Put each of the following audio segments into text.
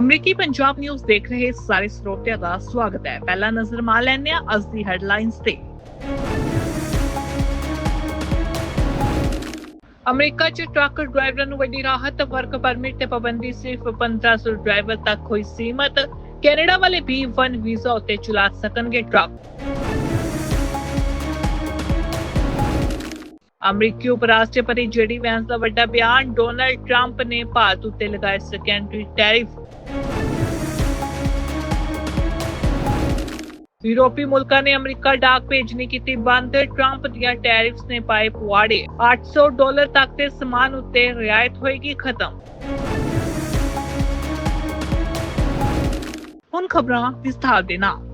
ਅਮਰੀਕੀ ਪੰਜਾਬ ਨਿਊਜ਼ ਦੇਖ ਰਹੇ ਸਾਰੇ ਸਰੋਤਿਆਂ ਦਾ ਸਵਾਗਤ ਹੈ। ਪਹਿਲਾ ਨਜ਼ਰ ਮਾਰ ਲੈਂਦੇ ਹਾਂ ਅੱਜ ਦੀ ਹੈਡਲਾਈਨਸ ਤੇ। ਅਮਰੀਕਾ 'ਚ ਟਰੱਕ ਡਰਾਈਵਰਾਂ ਨੂੰ ਵੱਡੀ ਰਾਹਤ, ਵਰਕ ਪਰਮਿਟ ਤੇ ਪਾਬੰਦੀ ਸਿਰਫ 1500 ਡਰਾਈਵਰ ਤੱਕ ਹੋਈ ਸੀਮਤ। ਕੈਨੇਡਾ ਵਾਲੇ B1 ਵੀਜ਼ਾ ਉੱਤੇ ਚਲਾ ਸਕਣਗੇ ਟਰੱਕ। ਅਮਰੀਕੀ ਉਪ ਰਾਸ਼ਟਰਪਤੀ ਜੇਡੀ ਵੈਂਸ ਦਾ ਵੱਡਾ ਬਿਆਨ, ਡੋਨਲਡ ਟਰੰਪ ਨੇ ਭਾਰਤ ਉੱਤੇ ਲਗਾਏ ਸੈਕੰਡਰੀ ਟੈਰਿਫ ਯੂਰਪੀ ਮੁਲਕਾਂ ਨੇ ਅਮਰੀਕਾ ਡਾਕ ਭੇਜਣੀ ਕੀਤੀ ਬੰਦ। ਟਰੰਪ ਦੀਆਂ ਟੈਰਿਫਸ ਨੇ ਪਾਏ ਪੁਆੜੇ। 800 ਡਾਲਰ ਤੱਕ ਦੇ ਸਮਾਨ ਉੱਤੇ ਰਿਆਇਤ ਹੋਏਗੀ ਖਤਮ। ਹੁਣ ਖਬਰਾਂ ਵਿਸਥਾਰ ਦੇ ਨਾਲ।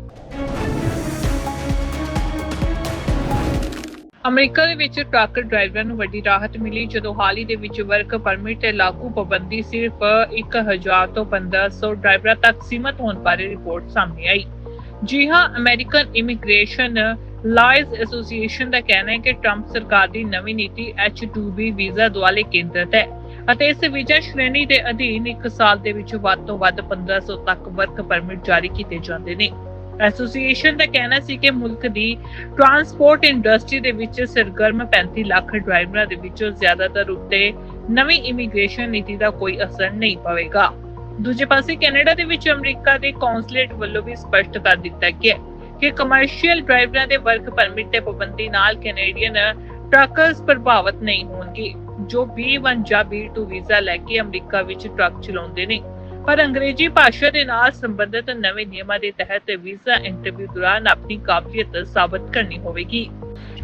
ਅਮਰੀਕਾ ਦੇ ਵਿੱਚ ਟਰੱਕ ਡਰਾਈਵਰਾਂ ਨੂੰ ਵੱਡੀ ਰਾਹਤ ਮਿਲੀ, ਜਦੋਂ ਹਾਲ ਹੀ ਦੇ ਵਿੱਚ ਵਰਕ ਪਰਮਿਟ ਤੇ ਲਾਗੂ ਪਾਬੰਦੀ ਸਿਰਫ 1000 ਤੋਂ 1500 ਡਰਾਈਵਰਾਂ ਤੱਕ ਸੀਮਤ ਹੋਣ ਬਾਰੇ ਰਿਪੋਰਟ ਸਾਹਮਣੇ ਆਈ। ਜੀ ਹਾਂ, ਅਮਰੀਕਨ ਇਮੀਗ੍ਰੇਸ਼ਨ ਲਾਇਜ਼ ਐਸੋਸੀਏਸ਼ਨ ਦਾ ਕਹਿਣਾ ਹੈ ਕਿ ਟਰੰਪ ਸਰਕਾਰ ਦੀ ਨਵੀਂ ਨੀਤੀ H2B ਵੀਜ਼ਾ ਦੁਆਲੇ ਕੇਂਦਰਿਤ ਹੈ ਅਤੇ ਇਸ ਵੀਜ਼ਾ ਸ਼੍ਰੇਣੀ ਦੇ ਅਧੀਨ 1 ਸਾਲ ਦੇ ਵਿੱਚ ਵੱਧ ਤੋਂ ਵੱਧ 1500 ਤੱਕ ਵਰਕ ਪਰਮਿਟ ਜਾਰੀ ਕੀਤੇ ਜਾਂਦੇ ਨੇ। ਐਸੋਸੀਏਸ਼ਨ ਦਾ ਕਹਿਣਾ ਸੀ ਕਿ ਮੁਲਕ ਦੀ ਟਰਾਂਸਪੋਰਟ ਇੰਡਸਟਰੀ ਦੇ ਵਿੱਚ ਸਰਗਰਮ 35 ਲੱਖ ਡਰਾਈਵਰਾਂ ਦੇ ਵਿੱਚੋਂ ਜ਼ਿਆਦਾਤਰ ਉੱਤੇ ਨਵੀਂ ਇਮੀਗ੍ਰੇਸ਼ਨ ਨੀਤੀ ਦਾ ਕੋਈ ਅਸਰ ਨਹੀਂ ਪਵੇਗਾ। ਦੂਜੇ ਪਾਸੇ ਕੈਨੇਡਾ ਦੇ ਵਿੱਚ ਅਮਰੀਕਾ ਦੇ ਕੌਂਸੂਲੇਟ ਵੱਲੋਂ ਵੀ ਸਪਸ਼ਟ ਕਰ ਦਿੱਤਾ ਗਿਆ ਕਿ ਕਮਰਸ਼ੀਅਲ ਡਰਾਈਵਰਾਂ ਦੇ ਵਰਕ ਪਰਮਿਟ ਤੇ ਪਾਬੰਦੀ ਨਾਲ ਕੈਨੇਡੀਅਨ ਟਰੱਕਰਸ ਪ੍ਰਭਾਵਿਤ ਨਹੀਂ ਹੋਣਗੇ, ਜੋ B1 ਜਾਂ B2 ਵੀਜ਼ਾ ਲੈ ਕੇ ਅਮਰੀਕਾ ਵਿੱਚ ਟਰੱਕ ਚਲਾਉਂਦੇ ਨੇ। ਪਰ ਅੰਗਰੇਜ਼ੀ ਭਾਸ਼ਾ ਦੇ ਨਾਲ ਸੰਬੰਧਿਤ ਨਵੇਂ ਨਿਯਮਾਂ ਦੇ ਤਹਿਤ ਵੀਜ਼ਾ ਇੰਟਰਵਿਊ ਦੌਰਾਨ ਆਪਣੀ ਕਾਬਲੀਅਤ ਸਾਬਤ ਕਰਨੀ ਹੋਵੇਗੀ।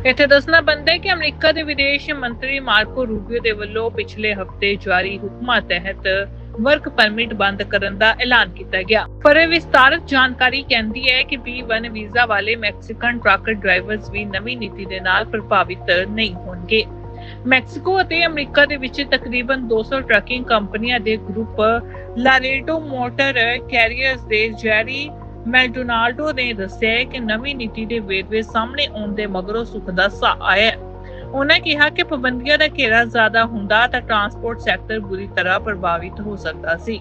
ਇੱਥੇ ਦੱਸਣਾ ਬਣਦਾ ਹੈ ਕਿ ਅਮਰੀਕਾ ਦੇ ਵਿਦੇਸ਼ ਮੰਤਰੀ ਮਾਰਕੋ ਰੂਬੀਓ ਦੇ ਵੱਲੋਂ ਪਿਛਲੇ ਹਫ਼ਤੇ ਜਾਰੀ ਹੁਕਮਾਂ ਤਹਿਤ ਵਰਕ ਪਰਮਿਟ ਬੰਦ ਕਰਨ ਦਾ ਐਲਾਨ ਕੀਤਾ ਗਿਆ। ਪਰ ਇਹ ਵਿਸਤਾਰਤ ਜਾਣਕਾਰੀ ਕਹਿੰਦੀ ਹੈ ਕਿ B1 ਵੀਜ਼ਾ ਵਾਲੇ ਮੈਕਸੀਕਨ ਟਰੱਕ ਡਰਾਈਵਰਸ ਵੀ ਨਵੀਂ ਨੀਤੀ ਦੇ ਨਾਲ ਪ੍ਰਭਾਵਿਤ ਨਹੀਂ ਹੋਣਗੇ। ਮੈਕਸੀਕੋ ਅਤੇ ਅਮਰੀਕਾ ਦੇ ਵਿੱਚ ਤਕਰੀਬਨ 200 ਟਰੱਕਿੰਗ ਕੰਪਨੀਆਂ ਦੇ ਗਰੁੱਪ ਲਾਰੇਡੋ ਮੋਟਰ ਕੈਰੀਅਰਸ ਦੇ ਜੈਰੀ ਮੈਲਡੋਨਾਲਡੋ ਨੇ ਦੱਸਿਆ ਕਿ ਨਵੀਂ ਨੀਤੀ ਦੇ ਵੇਰਵੇ ਸਾਹਮਣੇ ਆਉਣ ਦੇ ਮਗਰੋਂ ਸੁੱਖ ਦਾ ਸਾਹ ਆਇਆ ਉਹਨਾਂ ਕਿਹਾ ਕਿ ਪਾਬੰਦੀਆਂ ਦਾ ਘੇਰਾ ਜ਼ਿਆਦਾ ਹੁੰਦਾ ਤਾਂ ਟਰਾਂਸਪੋਰਟ ਸੈਕਟਰ ਬੁਰੀ ਤਰ੍ਹਾਂ ਪ੍ਰਭਾਵਿਤ ਹੋ ਸਕਦਾ ਸੀ।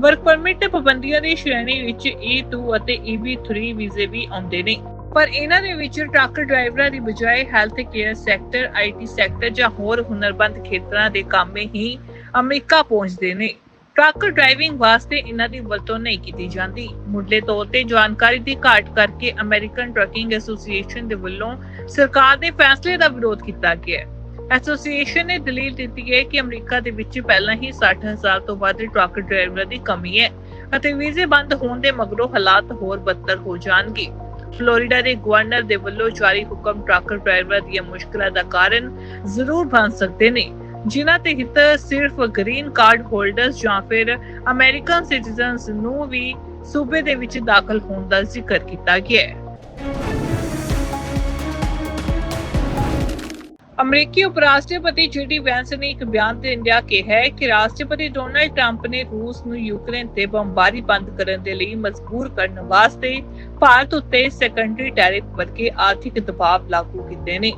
ਵਰਕ ਪਰਮਿਟ ਤੇ ਪਾਬੰਦੀਆਂ ਦੀ ਸ਼੍ਰੇਣੀ ਵਿੱਚ E2 ਅਤੇ EB3 ਵੀਜ਼ੇ ਵੀ ਆਉਂਦੇ ਨੇ। ਪਰ ਇਹਨਾਂ ਦੇ ਵਿੱਚ ਟਰੱਕ ਡਰਾਈਵਰਾਂ ਦੀ ਬਜਾਏ health care sector, IT sector ਜਾਂ ਹੋਰ ਹੁਨਰਬੰਦ ਖੇਤਰਾਂ ਦੇ ਕਾਮੇ ਹੀ ਅਮਰੀਕਾ ਪਹੁੰਚਦੇ ਨੇ। ਟਰੱਕ ਡਰਾਈਵਿੰਗ ਵਾਸਤੇ ਇਹਨਾਂ ਦੀ ਵਰਤੋਂ ਨਹੀਂ ਕੀਤੀ ਜਾਂਦੀ। ਮੁੱਢਲੇ ਤੌਰ ਤੇ ਜਾਣਕਾਰੀ ਦੀ ਘਾਟ ਕਰਕੇ ਅਮਰੀਕਨ ਟਰੱਕਿੰਗ ਐਸੋਸੀਏਸ਼ਨ ਦੇ ਵੱਲੋਂ ਸਰਕਾਰ ਦੇ ਫੈਸਲੇ ਦਾ ਵਿਰੋਧ ਕੀਤਾ ਗਿਆ ਹੈ। ਐਸੋਸੀਏਸ਼ਨ ਨੇ ਦਲੀਲ ਦਿੱਤੀ ਹੈ ਕਿ ਅਮਰੀਕਾ ਦੇ ਵਿੱਚ ਪਹਿਲਾਂ ਹੀ 60000 ਤੋਂ ਵੱਧ ਟਰੱਕ ਡਰਾਈਵਰਾਂ ਦੀ ਕਮੀ ਹੈ ਅਤੇ ਵੀਜ਼ੇ ਬੰਦ ਹੋਣ ਦੇ ਮਗਰੋਂ ਹਾਲਾਤ ਹੋਰ ਬਦਤਰ ਹੋ ਜਾਣਗੇ। ਫਲੋਰੀਡਾ ਦੇ ਗਵਰਨਰ ਦੇ ਵੱਲੋਂ ਜਾਰੀ ਹੁਕਮ ਟਰੱਕ ਡਰਾਈਵਰਾਂ ਦੀਆਂ ਮੁਸ਼ਕਲਾਂ ਦਾ ਕਾਰਨ ਜ਼ਰੂਰ ਬਣ ਸਕਦੇ ਨੇ। ਜਿਨ੍ਹਾਂ ਤੇ ਹਿੱਤ ਸਿਰਫ ਗ੍ਰੀਨ ਕਾਰਡ ਹੋਲਡਰਸ ਜਾਂ ਫਿਰ ਅਮਰੀਕਨ ਸਿਟੀਜ਼ਨਸ ਨੂੰ ਵੀ ਸੂਬੇ ਦੇ ਵਿੱਚ ਦਾਖਲ ਹੋਣ ਦਾ ਜ਼ਿਕਰ ਕੀਤਾ ਗਿਆ ਹੈ। ਅਮਰੀਕੀ ਉਪ ਰਾਸ਼ਟਰਪਤੀ ਜੀਡੀ ਵੈਂਸ ਨੇ ਇੱਕ ਬਿਆਨ ਦੇ ਦਿੰਦਿਆਂ ਕਿਹਾ ਹੈ ਕਿ ਰਾਸ਼ਟਰਪਤੀ ਡੋਨਾਲਡ ਟਰੰਪ ਨੇ ਰੂਸ ਨੂੰ ਯੂਕਰੇਨ ਤੇ ਬੰਬਾਰੀ ਬੰਦ ਕਰਨ ਦੇ ਲਈ ਮਜਬੂਰ ਕਰਨ ਵਾਸਤੇ ਭਾਰਤ ਉੱਤੇ ਸੈਕੰਡਰੀ ਟੈਰਿਫ ਵਰਗੇ ਆਰਥਿਕ ਦਬਾਅ ਲਾਗੂ ਕੀਤੇ ਨੇ।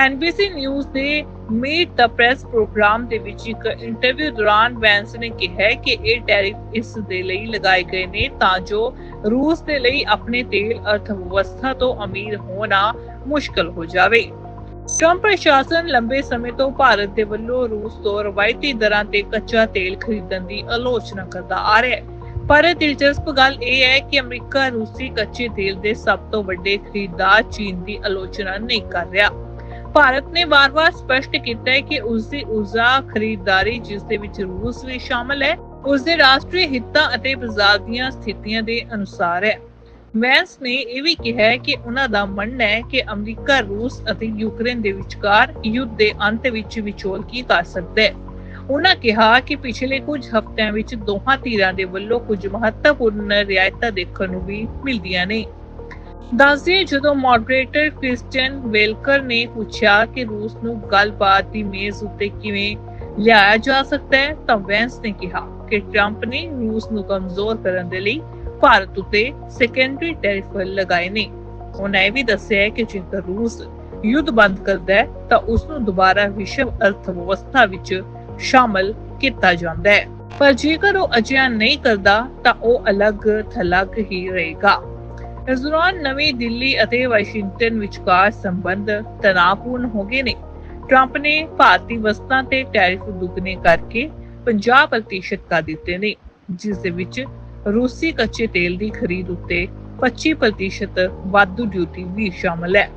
NBC ਨਿਊਜ਼ ਦੇ ਮੀਟ ਦ ਪ੍ਰੈਸ ਪ੍ਰੋਗਰਾਮ ਦੇ ਵਿੱਚ ਇੱਕ ਇੰਟਰਵਿਊ ਦੌਰਾਨ ਵੈਂਸ ਨੇ ਕਿਹਾ ਕਿ ਇਹ ਟੈਰਿਫ ਇਸ ਦੇ ਲਈ ਲਗਾਏ ਗਏ ਨੇ ਤਾਂ ਜੋ ਰੂਸ ਦੇ ਲਈ ਆਪਣੇ ਤੇਲ ਅਰਥ ਵਿਵਸਥਾ ਤੋਂ ਅਮੀਰ ਹੋਣਾ ਮੁਸ਼ਕਲ ਹੋ ਜਾਵੇ। ਟਰੰਪ ਪ੍ਰਸ਼ਾਸਨ ਲੰਬੇ ਸਮੇਂ ਤੋਂ ਭਾਰਤ ਦੇ ਵੱਲੋਂ ਰੂਸ ਤੋਂ ਰਵਾਇਤੀ ਦਰਾਂ ਤੇ ਕੱਚਾ ਤੇਲ ਖਰੀਦਣ ਦੀ ਆਲੋਚਨਾ ਕਰਦਾ ਆ ਰਿਹਾ ਹੈ। ਪਰ ਦਿਲਚਸਪ ਗੱਲ ਇਹ ਹੈ ਕਿ ਅਮਰੀਕਾ ਰੂਸੀ ਕੱਚੇ ਤੇਲ ਦੇ ਸਭ ਤੋਂ ਵੱਡੇ ਖਰੀਦਦਾਰ ਚੀਨ ਦੀ ਆਲੋਚਨਾ ਨਹੀਂ ਕਰ ਰਿਹਾ। ਭਾਰਤ ਨੇ ਵਾਰ-ਵਾਰ ਸਪਸ਼ਟ ਕੀਤਾ ਹੈ ਕਿ ਉਸ ਦੀ ਊਰਜਾ ਖਰੀਦਦਾਰੀ, ਜਿਸ ਦੇ ਵਿੱਚ ਰੂਸ ਵੀ ਸ਼ਾਮਲ ਹੈ, ਉਸ ਦੇ ਰਾਸ਼ਟਰੀ ਹਿੱਤਾਂ ਅਤੇ ਬਾਜ਼ਾਰ ਦੀਆਂ ਸਥਿਤੀਆਂ ਦੇ ਅਨੁਸਾਰ ਹੈ। ਵੈਂਸ ਨੇ ਇਹ ਵੀ ਕਿਹਾ ਕਿ ਉਹਨਾਂ ਦਾ ਮੰਨਣਾ ਹੈ ਕਿ ਅਮਰੀਕਾ, ਰੂਸ ਅਤੇ ਯੂਕਰੇਨ ਦੇ ਵਿਚਕਾਰ ਯੁੱਧ ਦੇ ਅੰਤ ਵਿੱਚ ਵਿਚੋਲਗੀ ਕਰ ਸਕਦਾ ਹੈ। ਉਹਨਾਂ ਕਿਹਾ ਕਿ ਪਿਛਲੇ ਕੁਝ ਹਫ਼ਤਿਆਂ ਵਿੱਚ ਦੋਹਾਂ ਧਿਰਾਂ ਦੇ ਵੱਲੋਂ ਕੁਝ ਮਹੱਤਵਪੂਰਨ ਰਿਆਇਤਾਂ ਦੇਖਣ ਨੂੰ ਵੀ ਮਿਲਦੀਆਂ ਨੇ। ਦੱਸਦੇ ਜਦੋਂ ਮੋਡਰੇਟਰ ਕ੍ਰਿਸਟੀਅਨ ਵੇਲਕਰ ਨੇ ਪੁੱਛਿਆ ਕਿ ਰੂਸ ਨੂੰ ਗੱਲਬਾਤ ਦੀ ਮੇਜ਼ ਉੱਤੇ ਕਿਵੇਂ ਲਿਆਇਆ ਜਾ ਸਕਦਾ ਹੈ, ਤਾਂ ਵੈਂਸ ਨੇ ਕਿਹਾ ਕਿ ਟਰੰਪ ਨੇ ਰੂਸ ਨੂੰ ਕਮਜ਼ੋਰ ਕਰਨ ਦੇ ਲਈ ਭਾਰਤ ਉੱਤੇ ਸੈਕੰਡਰੀ ਟੈਰਿਫ ਲਗਾਏ ਨੇ। ਉਹਨਾਂ ਇਹ ਵੀ ਦੱਸਿਆ ਕਿ ਜੇਕਰ ਰੂਸ ਯੁੱਧ ਬੰਦ ਕਰਦਾ ਹੈ, ਤਾਂ ਉਸ ਨੂੰ ਦੁਬਾਰਾ ਵਿਸ਼ਵ ਅਰਥ ਵਿਵਸਥਾ ਵਿੱਚ ਸ਼ਾਮਲ ਕੀਤਾ ਜਾਂਦਾ ਹੈ। ਪਰ ਜੇਕਰ ਉਹ ਅਜਿਹਾ ਨਹੀਂ ਕਰਦਾ, ਤਾਂ ਉਹ ਅਲੱਗ ਥਲੱਗ ਹੀ ਰਹੇਗਾ। ਇਸ ਦੌਰਾਨ ਨਵੀਂ ਦਿੱਲੀ ਅਤੇ ਵਾਸ਼ਿੰਗਟਨ ਵਿਚਕਾਰ ਸੰਬੰਧ ਤਣਾਅਪੂਰਨ ਹੋ ਗਏ ਨੇ। ਟਰੰਪ ਨੇ ਭਾਰਤੀ ਵਸਤਾਂ ਤੇ ਟੈਰਿਫ ਦੁੱਗਣੇ ਕਰਕੇ 50% ਕਰ ਦਿੱਤੇ ਨੇ, ਜਿਸ ਦੇ ਵਿੱਚ ਰੂਸੀ ਕੱਚੇ ਤੇਲ ਦੀ ਖਰੀਦ ਉੱਤੇ 25% ਵਾਧੂ ਡਿਊਟੀ ਵੀ ਸ਼ਾਮਲ ਹੈ।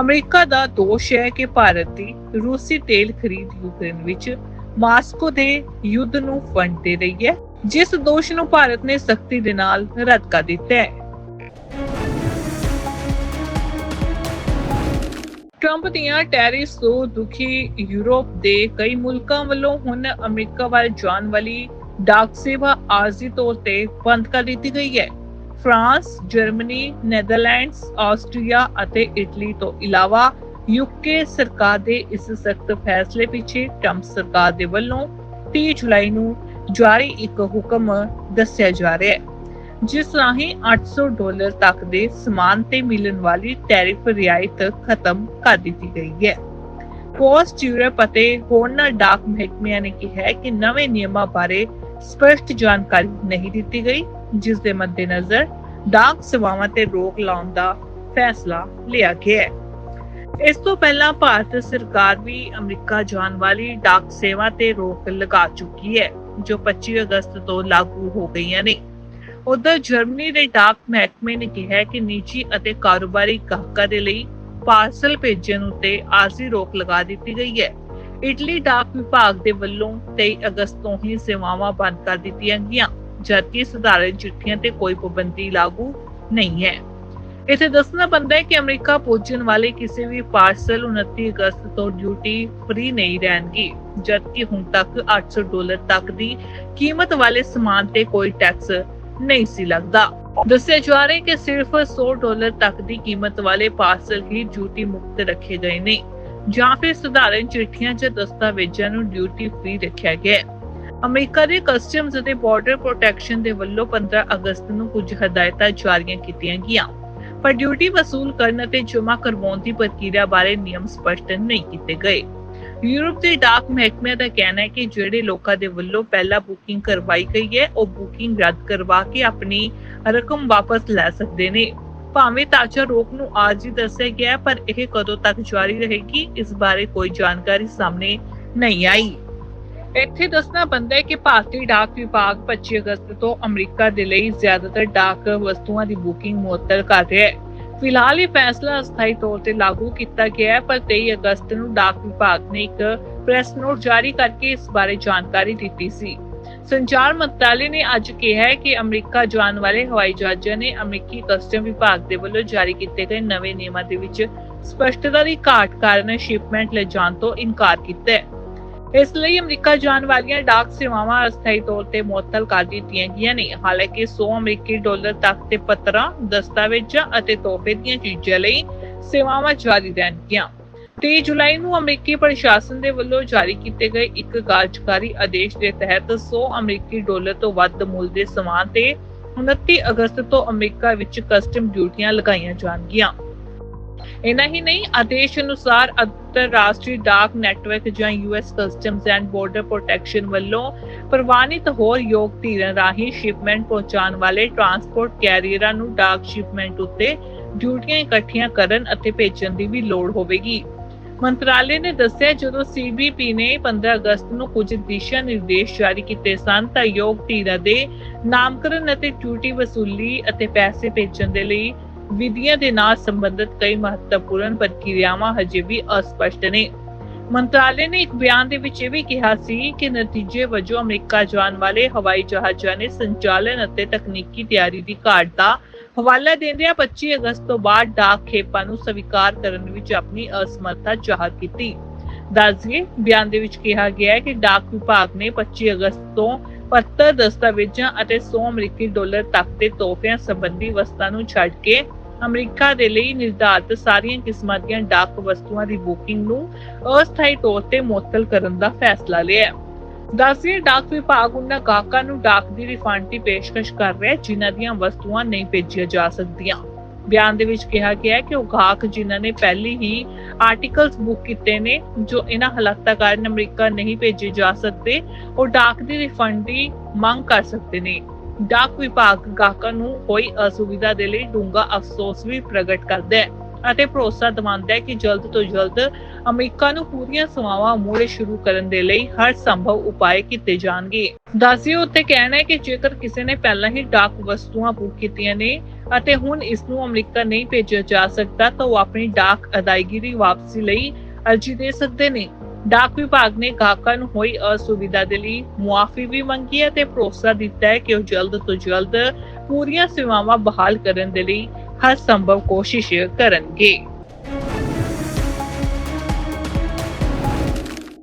ਅਮਰੀਕਾ ਦਾ ਦੋਸ਼ ਹੈ ਕਿ ਭਾਰਤ ਦੀ ਰੂਸੀ ਤੇਲ ਖਰੀਦ ਯੂਕਰੇਨ ਵਿੱਚ ਮਾਸਕੋ ਦੇ ਯੁੱਧ ਨੂੰ ਫੰਡ ਦੇ ਰਹੀ ਹੈ, ਜਿਸ ਦੋਸ਼ ਨੂੰ ਭਾਰਤ ਨੇ ਸਖਤੀ ਦੇ ਨਾਲ ਰੱਦ ਕਰ ਦਿੱਤਾ ਹੈ। ਟਰੰਪ ਦੀਆਂ ਟੈਰਿਫਸ ਤੋਂ ਦੁਖੀ ਯੂਰਪ ਦੇ ਕਈ ਮੁਲਕਾਂ ਵੱਲੋਂ ਹੁਣ ਅਮਰੀਕਾ ਵੱਲ ਜਾਣ ਵਾਲੀ ਡਾਕ ਸੇਵਾ ਆਰਜ਼ੀ ਤੌਰ ਤੇ ਬੰਦ ਕਰ ਦਿੱਤੀ ਗਈ ਹੈ ਫਰਾਂਸ, ਜਰਮਨੀ, ਨੈਦਰਲੈਂਡਸ, ਆਸਟਰੀਆ ਅਤੇ ਇਟਲੀ ਤੋਂ ਇਲਾਵਾ ਯੂਕੇ ਸਰਕਾਰ ਦੇ ਇਸ ਸਖਤ ਫੈਸਲੇ ਪਿੱਛੇ ਟਰੰਪ ਸਰਕਾਰ ਦੇ ਵੱਲੋਂ 30 ਜੁਲਾਈ ਨੂੰ ਜਾਰੀ ਇੱਕ ਹੁਕਮ ਦੱਸਿਆ ਜਾ ਰਿਹਾ ਹੈ ਜਿਸ ਰਾਹੀਂ 800 ਡਾਲਰ ਤੱਕ ਦੇ ਸਮਾਨ ਤੇ ਮਿਲਣ ਵਾਲੀ ਟੈਰਿਫ ਰਿਆਇਤ ਖਤਮ ਕਰ ਦਿੱਤੀ ਗਈ ਹੈ ਪੋਸਟ ਯੂਰਪ ਅਤੇ ਹੋਰਨਾਂ ਡਾਕ ਮਹਿਕਮਿਆਂ ਨੇ ਕਿਹਾ ਹੈ ਕਿ ਨਵੇਂ ਨਿਯਮਾਂ ਬਾਰੇ ਸਪਸ਼ਟ ਜਾਣਕਾਰੀ ਨਹੀਂ ਦਿੱਤੀ ਗਈ, ਜਿਸ ਦੇ ਮੱਦੇਨਜ਼ਰ ਡਾਕ ਸੇਵਾਵਾਂ ਤੇ ਰੋਕ ਲਾਉਣ ਦਾ ਫੈਸਲਾ ਲਿਆ ਗਿਆ ਹੈ। ਇਸ ਤੋਂ ਪਹਿਲਾਂ ਭਾਰਤ ਸਰਕਾਰ ਵੀ ਅਮਰੀਕਾ ਜਾਣ ਵਾਲੀ ਡਾਕ ਸੇਵਾ ਤੇ ਰੋਕ ਲਗਾ ਚੁੱਕੀ ਹੈ, ਜੋ 25 ਅਗਸਤ ਤੋਂ ਲਾਗੂ ਹੋ ਗਈਆਂ ਨੇ। ਉਧਰ ਜਰਮਨੀ ਦੇ ਡਾਕ ਮਹਿਕਮੇ ਨੇ ਕਿਹਾ ਕਿ ਨਿੱਜੀ ਅਤੇ ਕਾਰੋਬਾਰੀ ਗਾਹਕਾਂ ਦੇ ਲਈ ਪਾਰਸਲ ਭੇਜਣ ਉੱਤੇ ਆਰਜ਼ੀ ਰੋਕ ਲਗਾ ਦਿੱਤੀ ਗਈ ਹੈ। ਇਟਲੀ ਡਾਕ ਵਿਭਾਗ ਦੇ ਵੱਲੋਂ 23 ਅਗਸਤ ਤੋਂ ਹੀ ਸੇਵਾਵਾਂ ਬੰਦ ਕਰ ਦਿੱਤੀਆਂ ਗਈਆਂ, ਜਦਕਿ ਸਧਾਰਨ ਚਿੱਠੀਆਂ ਤੇ ਕੋਈ ਪਾਬੰਦੀ ਲਾਗੂ ਨਹੀਂ ਹੈ। ਇੱਥੇ ਦੱਸਣਾ ਬੰਦਾ ਹੈ ਕਿ ਅਮਰੀਕਾ ਪਹੁੰਚਣ ਵਾਲੇ ਕਿਸੇ ਵੀ ਪਾਰਸਲ 29 ਅਗਸਤ ਤੋਂ ਡਿਊਟੀ ਫ੍ਰੀ ਨਹੀਂ ਰਹਿਣਗੀ, ਜਦਕਿ ਹੁਣ ਤੱਕ 800 ਡਾਲਰ ਤੱਕ ਦੀ ਕੀਮਤ ਵਾਲੇ ਸਮਾਨ ਤੇ ਕੋਈ ਟੈਕਸ ਨਹੀਂ ਸੀ ਲੱਗਦਾ। ਦੱਸਿਆ ਜਾ ਰਿਹਾ ਹੈ ਕਿ ਸਿਰਫ 100 ਡਾਲਰ ਤੱਕ ਦੀ ਕੀਮਤ ਵਾਲੇ ਪਾਰਸਲ ਹੀ ਡਿਊਟੀ ਮੁਕਤ ਰੱਖੇ ਗਏ ਨੇ। ਜਾਂ ਫਿਰ ਸਧਾਰਨ ਚਿੱਠੀਆਂ ਜਾਂ ਦਸਤਾਵੇਜ਼ਾਂ ਨੂੰ ਡਿਊਟੀ ਫ੍ਰੀ ਰੱਖਿਆ ਗਿਆ ਹੈ। ਅਮਰੀਕਾ ਦੇ ਕਸਟਮਜ਼ ਅਤੇ ਬਾਰਡਰ ਪ੍ਰੋਟੈਕਸ਼ਨ ਦੇ ਵੱਲੋਂ 15 ਅਗਸਤ ਨੂੰ ਕੁਝ ਹਦਾਇਤਾਂ ਜਾਰੀਆਂ ਕੀਤੀਆਂ ਗਈਆਂ। ਪਰ ਡਿਊਟੀ ਵਸੂਲ ਕਰਨ ਅਤੇ ਜਮ੍ਹਾਂ ਕਰਵਾਉਣ ਦੀ ਪ੍ਰਕਿਰਿਆ ਬਾਰੇ ਨਿਯਮ ਸਪਸ਼ਟ ਨਹੀਂ ਕੀਤੇ ਗਏ। ਯੂਰਪ ਦੇ ਡਾਕ ਮਹਿਕਮੇ ਦਾ ਕਹਿਣਾ ਹੈ ਕਿ ਜਿਹੜੇ ਲੋਕਾਂ ਦੇ ਵੱਲੋਂ ਪਹਿਲਾਂ ਬੁਕਿੰਗ ਕਰਵਾਈ ਗਈ ਹੈ, ਉਹ ਬੁਕਿੰਗ ਰੱਦ ਕਰਵਾ ਕੇ ਆਪਣੀ ਰਕਮ ਵਾਪਸ ਲੈ ਸਕਦੇ ਨੇ। ਭਾਵੇਂ ਤਾਜ਼ਾ ਰੋਕ ਨੂੰ ਅੱਜ ਹੀ ਦੱਸਿਆ ਗਿਆ, ਪਰ ਇਹ ਕਦੋਂ ਤੱਕ ਜਾਰੀ ਰਹੇਗੀ, ਇਸ ਬਾਰੇ ਕੋਈ ਜਾਣਕਾਰੀ ਸਾਹਮਣੇ ਨਹੀਂ ਆਈ। ਇੱਥੇ ਦੱਸਣਾ ਬੰਦਾ ਹੈ ਕਿ ਭਾਰਤੀ ਡਾਕ ਵਿਭਾਗ 25 ਅਗਸਤ ਤੋਂ ਅਮਰੀਕਾ ਦੇ ਲਈ ਜ਼ਿਆਦਾਤਰ ਡਾਕ ਵਸਤੂਆਂ ਦੀ ਬੁਕਿੰਗ ਮੁਅੱਤਲ ਕਰ ਰਿਹਾ ਹੈ। ਫਿਲਹਾਲ ਇਹ ਫੈਸਲਾ ਅਸਥਾਈ ਤੌਰ ਤੇ ਲਾਗੂ ਕੀਤਾ ਗਿਆ ਹੈ, ਪਰ 23 ਅਗਸਤ ਨੂੰ ਡਾਕ ਵਿਭਾਗ ਨੇ ਇੱਕ ਪ੍ਰੈਸ ਨੋਟ ਜਾਰੀ ਕਰਕੇ ਇਸ ਬਾਰੇ ਜਾਣਕਾਰੀ ਦਿੱਤੀ ਸੀ। ਸੰਚਾਰ ਮੰਤਰਾਲੇ ਨੇ ਅੱਜ ਕਿਹਾ ਹੈ ਕਿ ਅਮਰੀਕਾ ਜਾਣ ਵਾਲੇ ਹਵਾਈ ਜਹਾਜ਼ਾਂ ਨੇ ਅਮਰੀਕੀ ਕਸਟਮ ਵਿਭਾਗ ਦੇ ਵੱਲੋਂ ਜਾਰੀ ਕੀਤੇ ਗਏ ਨਵੇਂ ਨਿਯਮਾਂ ਦੇ ਵਿੱਚ ਸਪਸ਼ਟਤਾ ਦੀ ਘਾਟ ਕਾਰਨ ਸ਼ਿਪਮੈਂਟ ਲਿਜਾਣ ਤੋਂ ਇਨਕਾਰ ਕੀਤਾ ਹੈ। ਇਸ ਲਈ ਅਮਰੀਕਾ ਜਾਣ ਵਾਲੀਆਂ ਡਾਕ ਸੇਵਾਵਾਂ ਅਸਥਾਈ ਤੌਰ ਤੇ ਮੁਅੱਤਲ ਕਰ ਦਿੱਤੀਆਂ ਗਈਆਂ ਨੇ। ਹਾਲਾਂਕਿ 100 ਅਮਰੀਕੀ ਡਾਲਰ ਤੱਕ ਦੇ ਪੱਤਰਾਂ, ਦਸਤਾਵੇਜ਼ਾਂ ਅਤੇ ਤੋਹਫੇ ਦੀਆਂ ਚੀਜ਼ਾਂ ਲਈ ਸੇਵਾਵਾਂ ਜਾਰੀ ਰਹਿਣਗੀਆਂ। 23 ਜੁਲਾਈ ਨੂੰ ਅਮਰੀਕੀ ਪ੍ਰਸ਼ਾਸਨ ਦੇ ਵੱਲੋਂ ਜਾਰੀ ਕੀਤੇ ਗਏ ਇੱਕ ਕਾਰਜਕਾਰੀ ਆਦੇਸ਼ ਦੇ ਤਹਿਤ 100 ਅਮਰੀਕੀ ਡਾਲਰ ਤੋਂ ਵੱਧ ਮੁੱਲ ਦੇ ਸਮਾਨ ਤੇ 29 ਅਗਸਤ ਤੋਂ ਅਮਰੀਕਾ ਵਿੱਚ ਕਸਟਮ ਡਿਊਟੀਆਂ ਲਗਾਈਆਂ ਜਾਣਗੀਆਂ। ਇਨਾ ਹੀ ਨਹੀਂ, ਆਦੇਸ਼ ਅਨੁਸਾਰ ਅੰਤਰਰਾਸ਼ਟਰੀ ਡਾਕ ਨੈਟਵਰਕ ਜਾਂ US customs and border protection ਵੱਲੋਂ ਪ੍ਰਵਾਨਿਤ ਹੋਰ ਯੋਗ ਧੀਰਾਂ ਰਾਹੀਂ ਸ਼ਿਪਮੈਂਟ ਪਹੁੰਚਾਉਣ ਵਾਲੇ ਟਰਾਂਸਪੋਰਟ ਕੈਰੀਅਰਾਂ ਨੂੰ ਡਾਕ ਸ਼ਿਪਮੈਂਟ ਉੱਤੇ ਡਿਊਟੀਆਂ ਇਕੱਠੀਆਂ ਕਰਨ ਅਤੇ ਭੇਜਣ ਦੀ ਵੀ ਲੋੜ ਹੋਵੇਗੀ। ਮੰਤਰਾਲੇ ਨੇ ਦੱਸਿਆ, ਜਦੋਂ ਸੀਬੀਪੀ ਨੇ 15 ਅਗਸਤ ਨੂੰ ਕੁਝ ਦਿਸ਼ਾ ਨਿਰਦੇਸ਼ ਜਾਰੀ ਕੀਤੇ ਸਨ, ਤਾਂ ਯੋਗ ਧੀਰਾਂ ਦੇ ਨਾਮਕਰਨ ਅਤੇ ਡਿਊਟੀ ਵਸੂਲੀ ਅਤੇ ਪੈਸੇ ਭੇਜਣ ਦੇ ਲਈ ਵਿਧੀਆਂ ਦੇ ਨਾਲ ਸੰਬੰਧਿਤ ਕਈ ਮਹੱਤਵਪੂਰਨ ਪ੍ਰਕਿਰਿਆਵਾਂ ਹਜੇ ਵੀ ਅਸਪਸ਼ਟ ਨੇ। ਮੰਤਰਾਲੇ ਨੇ ਇੱਕ ਬਿਆਨ ਦੇ ਵਿੱਚ ਇਹ ਵੀ ਕਿਹਾ ਸੀ ਕਿ ਨਤੀਜੇ ਵਜੋਂ ਅਮਰੀਕਾ ਜਾਣ ਵਾਲੇ ਹਵਾਈ ਜਹਾਜ਼ਾਂ ਨੇ ਸੰਚਾਲਨ ਅਤੇ ਤਕਨੀਕੀ ਤਿਆਰੀ ਦੀ ਘਾਟ ਦਾ ਹਵਾਲਾ ਦਿੰਦਿਆਂ 25 ਅਗਸਤ ਤੋਂ ਬਾਅਦ ਡਾਕ ਖੇਪਾਂ ਨੂੰ ਸਵੀਕਾਰ ਕਰਨ ਵਿੱਚ ਆਪਣੀ ਅਸਮਰੱਥਾ ਜ਼ਾਹਰ ਕੀਤੀ। ਦੱਸਗੇ ਬਿਆਨ ਦੇ ਵਿੱਚ ਕਿਹਾ ਗਿਆ ਹੈ ਕਿ ਡਾਕ ਵਿਭਾਗ ਨੇ 25 ਅਗਸਤ ਤੋਂ ਪੱਤਰ ਦਸਤਾਵੇਜ਼ਾਂ ਅਤੇ 100 ਅਮਰੀਕੀ ਡਾਲਰ ਤੱਕ ਦੇ ਤੋਹਫਿਆਂ ਸੰਬੰਧੀ ਵਸਤਾਂ ਨੂੰ ਛੱਡ ਕੇ ਅਮਰੀਕਾ ਦੇ ਲਈ ਨਿਰਧਾਰਤ ਸਾਰੀਆਂ ਕਿਸਮਾਂ ਦੀਆਂ ਡਾਕ ਵਸਤੂਆਂ ਦੀ ਬੁਕਿੰਗ ਨੂੰ ਅਸਥਾਈ ਤੌਰ ਤੇ ਮੁਅੱਤਲ ਕਰਨ ਦਾ ਫੈਸਲਾ ਲਿਆ ਹੈ, ਡਾਕ ਵਿਭਾਗ ਉਹਨਾਂ ਗਾਹਕਾਂ ਨੂੰ ਡਾਕ ਦੀ ਰਿਫੰਡ ਦੀ ਪੇਸ਼ਕਸ਼ ਕਰ ਰਿਹਾ ਹੈ, ਜਿਨ੍ਹਾਂ ਦੀਆਂ ਵਸਤੂਆਂ ਨਹੀਂ ਭੇਜੀਆਂ ਜਾ ਸਕਦੀਆਂ। ਬਿਆਨ ਦੇ ਵਿੱਚ ਕਿਹਾ ਗਿਆ ਹੈ ਕਿ ਉਹ ਗਾਹਕ ਜਿਨ੍ਹਾਂ ਨੇ ਪਹਿਲੀ ਹੀ ਆਰਟੀਕਲਸ ਬੁੱਕ ਕੀਤੇ ਨੇ, ਜੋ ਇਹਨਾਂ ਹਾਲਾਤਾਂ ਕਾਰਨ ਅਮਰੀਕਾ ਨਹੀਂ ਭੇਜੇ ਜਾ ਸਕਦੇ, ਉਹ ਡਾਕ ਦੀ ਰਿਫੰਡ ਦੀ ਮੰਗ ਕਰ ਸਕਦੇ ਨੇ। ਡਾਕ ਵਿਭਾਗ ਗਾਹਕਾਂ ਨੂੰ ਹੋਈ ਅਸੁਵਿਧਾ ਦੇ ਲਈ ਡੂੰਘਾ ਅਫਸੋਸ ਵੀ ਪ੍ਰਗਟ ਕਰਦਾ ਹੈ। ਅਤੇ ਭਰੋਸਾ ਦਿਵਾਉਂਦਾ ਹੈ ਕਿ ਜਲਦ ਤੋਂ ਜਲਦ ਅਮਰੀਕਾ ਨੂੰ ਪੂਰੀਆਂ ਸੇਵਾਵਾਂ ਮੁੜੇ ਸ਼ੁਰੂ ਕਰਨ ਦੇ ਲਈ ਹਰ ਸੰਭਵ ਉਪਾਅ ਕੀਤੇ ਜਾਣਗੇ। ਦੱਸਿਓ ਉੱਤੇ ਕਹਿਣਾ ਹੈ ਕਿ ਜੇਕਰ ਕਿਸੇ ਨੇ ਪਹਿਲਾਂ ਹੀ ਡਾਕ ਵਸਤੂਆਂ ਬੁੱਕ ਕੀਤੀਆਂ ਨੇ ਅਤੇ ਹੁਣ ਇਸ ਨੂੰ ਅਮਰੀਕਾ ਨਹੀਂ ਭੇਜਿਆ ਜਾ ਸਕਦਾ, ਤਾਂ ਉਹ ਆਪਣੀ ਡਾਕ ਅਦਾਇਗੀ ਦੀ ਵਾਪਸੀ ਲਈ ਅਰਜ਼ੀ ਦੇ ਸਕਦੇ ਨੇ। ਡਾਕ ਵਿਭਾਗ ਨੇ ਗਾਹਕਾਂ ਨੂੰ ਹੋਈ ਅਸੁਵਿਧਾ ਦੇ ਲਈ ਮੁਆਫੀ ਵੀ ਮੰਗੀ ਹੈ ਤੇ ਭਰੋਸਾ ਦਿੱਤਾ ਹੈ ਕਿ ਉਹ ਜਲਦ ਤੋਂ ਜਲਦ ਪੂਰੀਆਂ ਸੇਵਾਵਾਂ ਬਹਾਲ ਕਰਨ ਦੇ ਲਈ ਹਰ ਸੰਭਵ ਕੋਸ਼ਿਸ਼ ਕਰਨਗੇ।